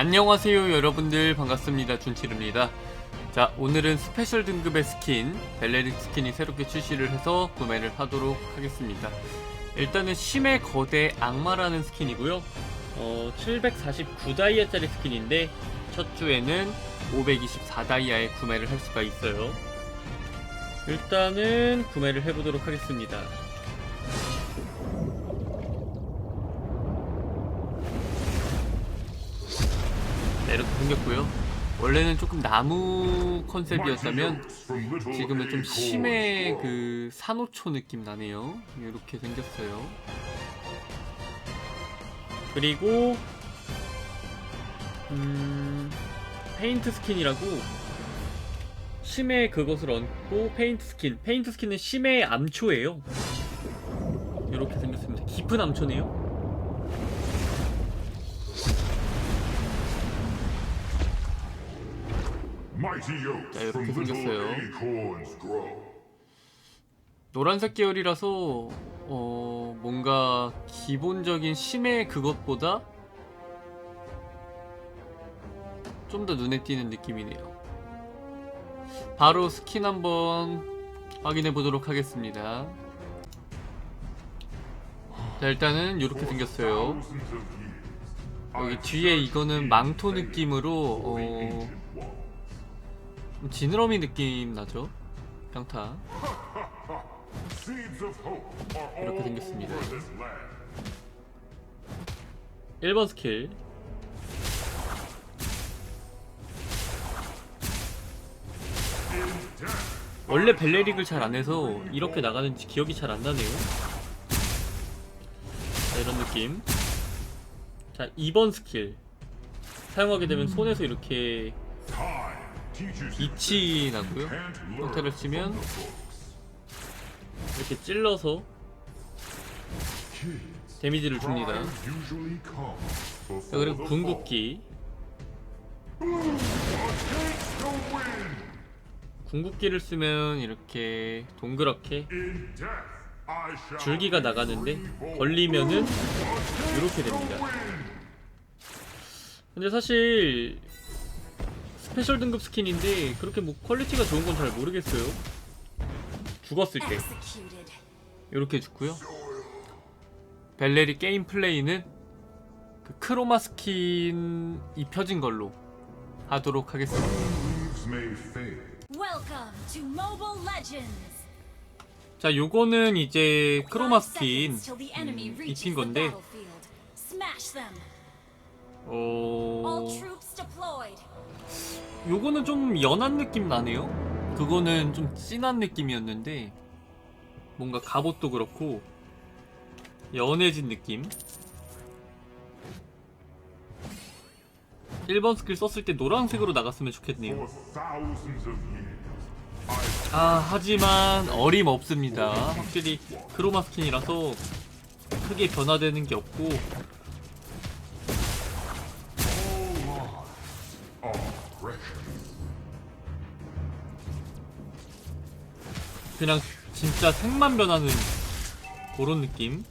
안녕하세요 여러분들. 반갑습니다. 준치르입니다. 자 오늘은 스페셜 등급의 스킨 벨레릭 스킨이 새롭게 출시를 해서 구매를 하도록 하겠습니다. 일단은 심해 거대 악마라는 스킨이고요. 어, 749다이아짜리 스킨인데 첫 주에는 524다이아에 구매를 할 수가 있어요. 일단은 구매를 해보도록 하겠습니다 이렇게 생겼고요. 원래는 조금 나무 컨셉이었다면 지금은 좀 심해 그 산호초 느낌 나네요. 이렇게 생겼어요. 그리고 음 페인트 스킨이라고 심해 그것을 얹고 페인트 스킨. 페인트 스킨은 심해 암초예요. 이렇게 생겼습니다. 깊은 암초네요. 자, 이렇게 생겼어요. 노란색 계열이라서 어 뭔가 기본적인 심해 그것보다 좀 더 눈에 띄는 느낌이네요. 바로 스킨 한번 확인해 보도록 하겠습니다. 자 일단은 이렇게 생겼어요. 여기 뒤에 이거는 망토 느낌으로 어좀 지느러미 느낌 나죠? 평타. 이렇게 생겼습니다. 1번 스킬 원래 벨레릭을 잘 안 해서 이렇게 나가는지 기억이 잘 안 나네요 자 이런 느낌 자 2번 스킬 사용하게 되면 손에서 이렇게 빛이 나고요? 형태를 치면? 이렇게 찔러서 데미지를 줍니다. 자, 그리고 궁극기. 궁극기를 쓰면 이렇게 동그랗게 줄기가 나가는데 걸리면은 이렇게 됩니다. 근데 사실 스페셜 등급 스킨인데 그렇게 뭐 퀄리티가 좋은 건 잘 모르겠어요. 죽었을 때. 이렇게 죽고요. 벨레리 게임 플레이는 그 크로마 스킨 입혀진 걸로 하도록 하겠습니다. Welcome to Mobile Legends. 자, 요거는 이제 크로마 스킨 seconds till the enemy 음, 입힌 the 건데 battlefield. Smash them. All 어 troops deployed. 요거는 좀 연한 느낌 나네요. 그거는 좀 진한 느낌이었는데 뭔가 갑옷도 그렇고 연해진 느낌. 1번 스킬 썼을 때 노란색으로 나갔으면 좋겠네요. 아 하지만 어림없습니다. 확실히 크로마 스킨이라서 크게 변화되는 게 없고 그냥 진짜 색만 변하는 그런 느낌.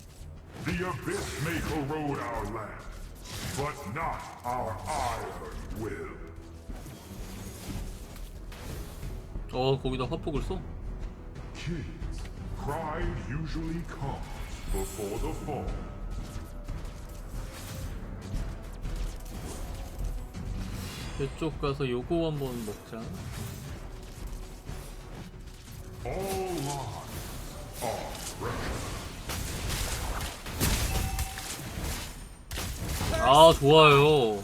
어 거기다 화폭을 써? Kids, pride usually comes before the fall. 이쪽 가서 요거 한번 먹자. 아 좋아요.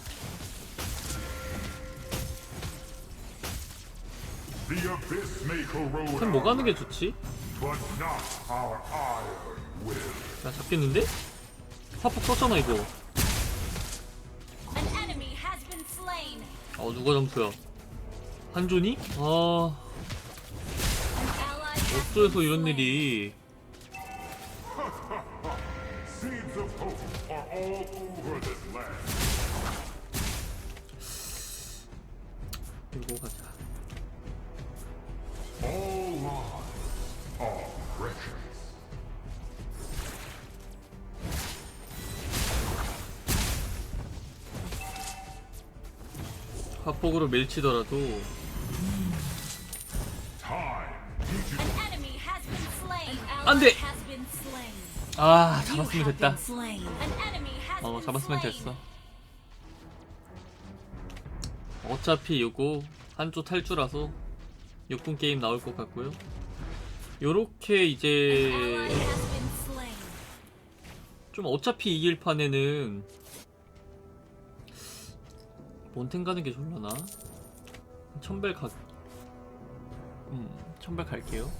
The abyss may corrode 템뭐 our 가는 게 좋지? 나 잡겠는데? 화폭 썼잖아 이거. 어 누가 점수야? 한존이? 아 been 이런. 일이? 이거 가자. 화폭으로 밀치더라도 안 ally 돼. has been slain. 아 잡았으면 됐다 어 잡았으면. 됐어 어차피 요거 한조 탈주라서 육군 게임 나올 것 같고요 요렇게 이제. 좀 어차피 이길 판에는 몬텐 가는 게 좋려나? 천벨 가... 음... 천벨 갈게요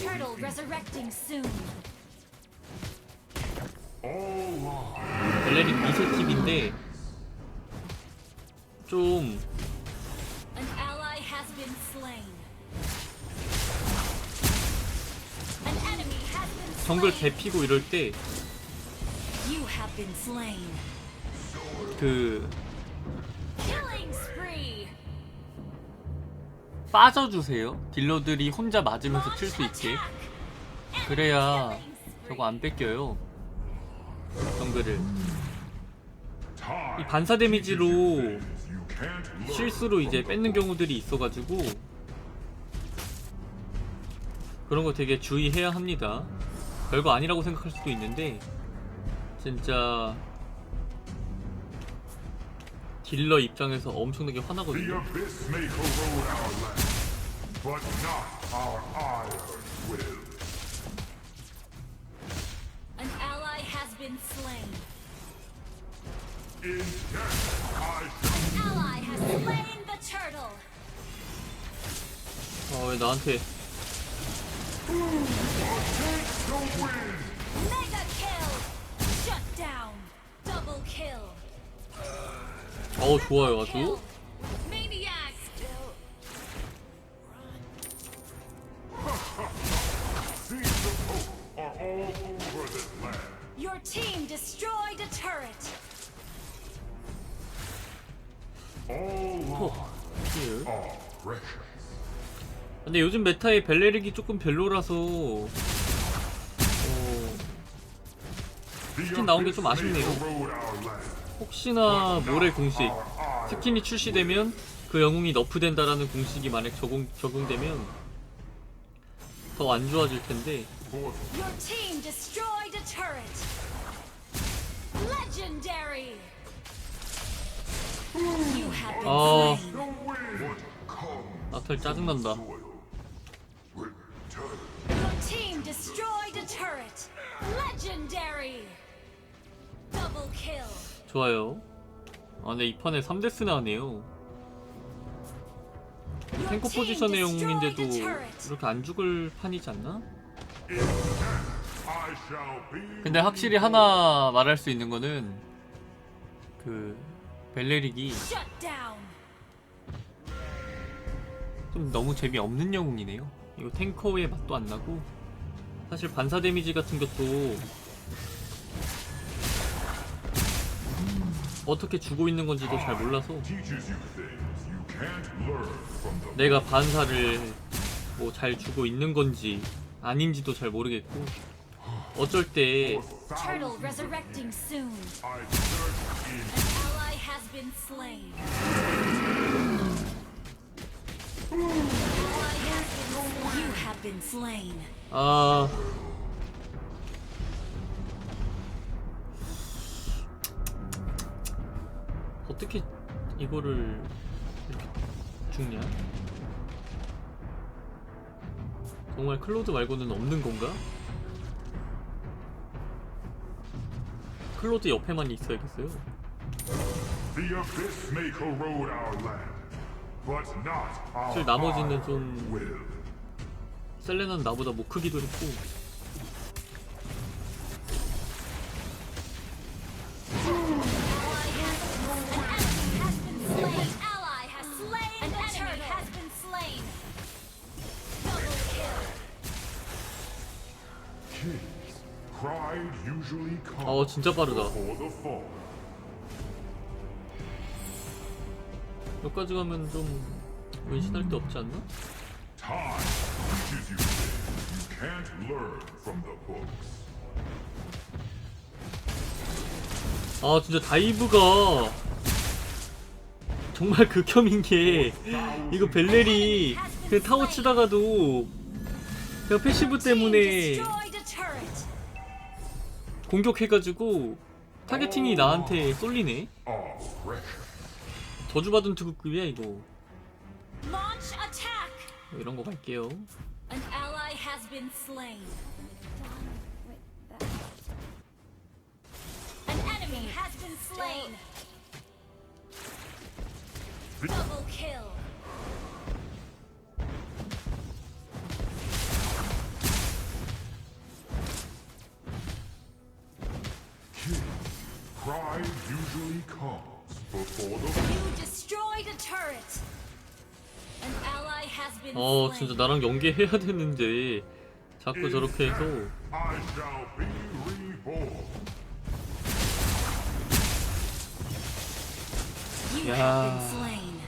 Turtle resurrecting soon. along. 벨레릭 미소팁인데 좀 An ally has been slain. An enemy has been 정글 slain. 개피고 이럴 때 You have been slain. 그 빠져주세요 딜러들이 혼자 맞으면서 칠 수 있게. 그래야. 저거 안 뺏겨요 정글을 이 반사 데미지로 실수로 이제 뺏는 경우들이 있어가지고 그런 거 되게 주의해야 합니다. 별거 아니라고 생각할 수도 있는데 진짜 딜러 입장에서 엄청나게 화나거든요. abyss may corrode our land, 어 좋아요. 아주 Maniac. seeds of hope are all over this land. Your team destroyed a turret. All lives 힐. are precious. 근데 요즘 메타에 벨레릭이 조금 별로라서 어, 스킨 나온 게 좀 아쉽네요. 혹시나 모래 공식 스킨이 출시되면 그 영웅이 너프된다라는 공식이 만약 적용, 적용되면 더 안 좋아질 텐데 어. come 나탈 짜증난다. Double kill. 좋아요 아 근데 이 판에 3데스 나네요 탱커 포지션의 영웅인데도. 이렇게 안 죽을 판이지 않나? 근데 확실히 하나 말할 수 있는 거는 그 벨레릭이. 좀 너무 재미없는 영웅이네요 이거 탱커의 맛도 안 나고 사실 반사 데미지 같은 것도 어떻게 주고 있는 건지도 잘 몰라서 내가 반사를 뭐 잘 주고 있는 건지 아닌지도 잘 모르겠고 어쩔 때 Turtle 어떻게 이거를 이렇게 죽냐? 정말 클로드 말고는 없는 건가? 클로드 옆에만 있어야겠어요. the abyss may corrode our land, but not our 사실 나머지는 좀. 셀레나는 나보다 목 크기도 했고 어 진짜 빠르다. 여기까지 가면 좀 의심할 데 없지 않나? 아 진짜 다이브가 정말 극혐인 게 이거 벨렐이 그냥 타워 치다가도 그냥 패시브 때문에. 공격해가지고 타겟팅이 나한테 쏠리네. Aggression. 저주받은 투구급이야 이거. 뭐 이런 거 갈게요. An ally Pride usually comes before the You destroyed a turret. An ally has been 어 slain. 진짜 나랑 연계해야 되는데 자꾸 저렇게 해서 I shall be reborn. You have been slain.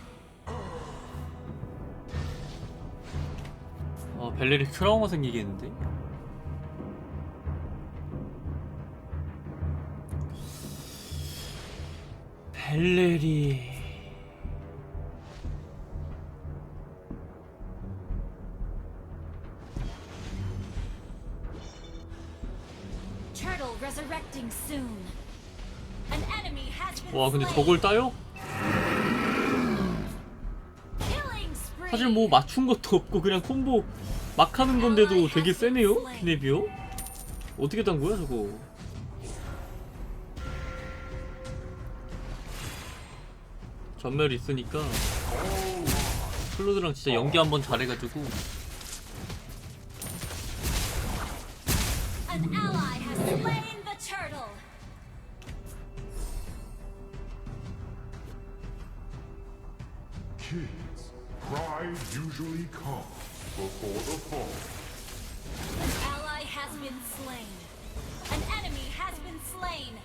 어 벨렐이 트라우마 생기겠는데 been 와 근데. 저걸 따요? 사실 뭐 맞춘 것도 없고 그냥 콤보 막 하는 건데도 되게 세네요? 기네비오? 어떻게 딴 거야 저거 전멸 있으니까 클로드랑 진짜 연기 한번 잘해가지고 An ally has slain the turtle. Kids. Pride usually comes before the fall. An ally has been slain. An enemy has been slain.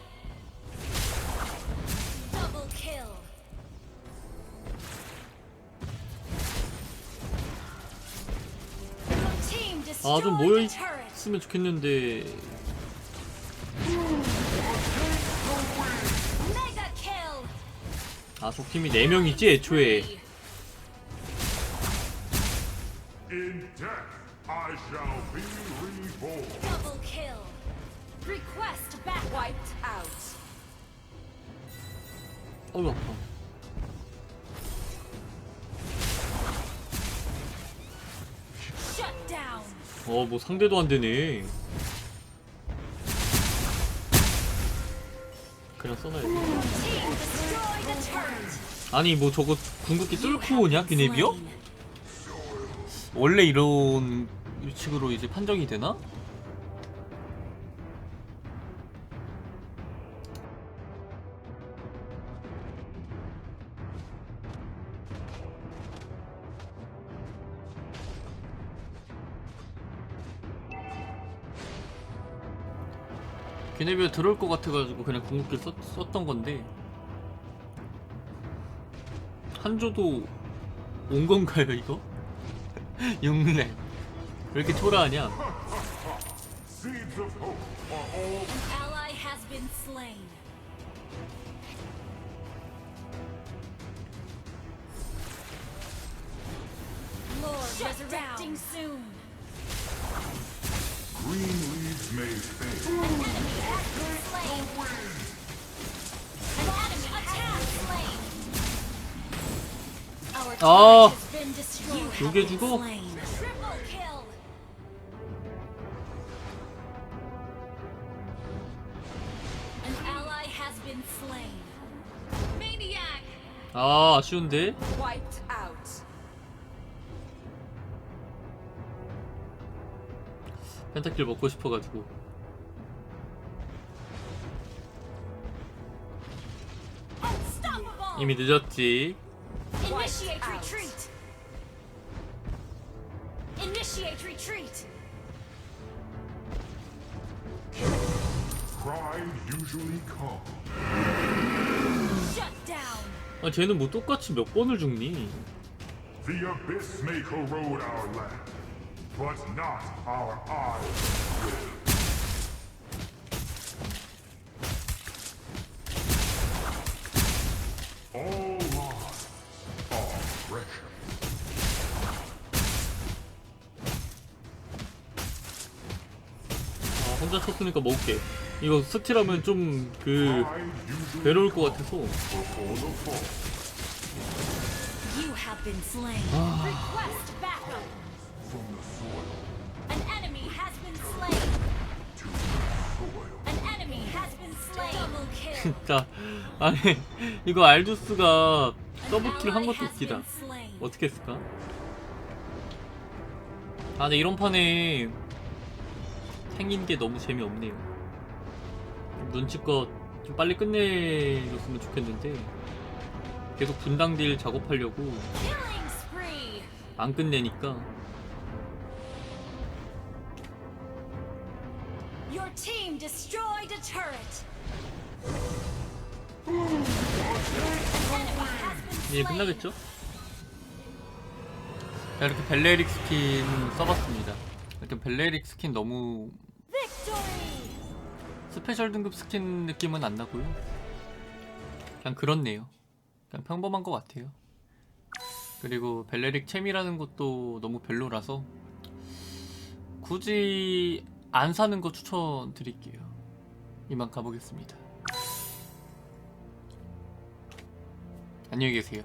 Double kill. 아좀 destroyed 모여 the turret. 있으면 좋겠는데. 아 적팀이 4명이지 애초에 In death, I shall be reborn. Double kill. Request back wiped out. 어우 아파 Shut down. 어 뭐 상대도 안 되네 그냥 써놔야지. 아니 뭐 저거 궁극기 뚫고 오냐? Slain. 원래 이런 식으로 이제 판정이 되나? 기네비어 들어올 것 같아가지고 그냥 궁극기 썼, 썼던 건데 한조도 온 건가요 이거? 6렙 왜 이렇게 초라하냐? Seeds of hope are all An ally has been slain. Lord resurrecting soon. green 아. 요게. Maniac. 아 아쉬운데 펜타킬 먹고 싶어가지고. 이미 늦었지 Initiate retreat. Initiate retreat. Pride usually comes. Shut down. 아 쟤는 뭐 똑같이 몇 번을 죽니 The abyss may corrode our land, but not our eyes will. All lives are precious. 아, 혼자 쳤으니까 먹을게. 이거 스틸하면 좀 그 괴로울 것 같아서. 아... An enemy has been slain. to the soil. An enemy has been slain. Double kill. 진짜 아니 이거 알두스가 An 더블킬 한 것도 has 웃기다. been slain. 어떻게 했을까? 아, 근데 이런 판에 생긴 게 너무 재미없네요. 눈치껏 좀 빨리 끝내줬으면 좋겠는데 계속 분당 딜 작업하려고. 안 끝내니까 team destroyed a turret. Enemy has been 이제 slain. 끝나겠죠? 자, 이렇게 벨레릭 스킨 써봤습니다. 이렇게 벨레릭 스킨 너무 Victory. 스페셜 등급 스킨 느낌은 안 나고요. 그냥 그렇네요. 그냥 평범한 것 같아요. 그리고 벨레릭 챔이라는 것도 너무 별로라서 굳이 안 사는 거 추천드릴게요. 이만 가보겠습니다. 안녕히 계세요.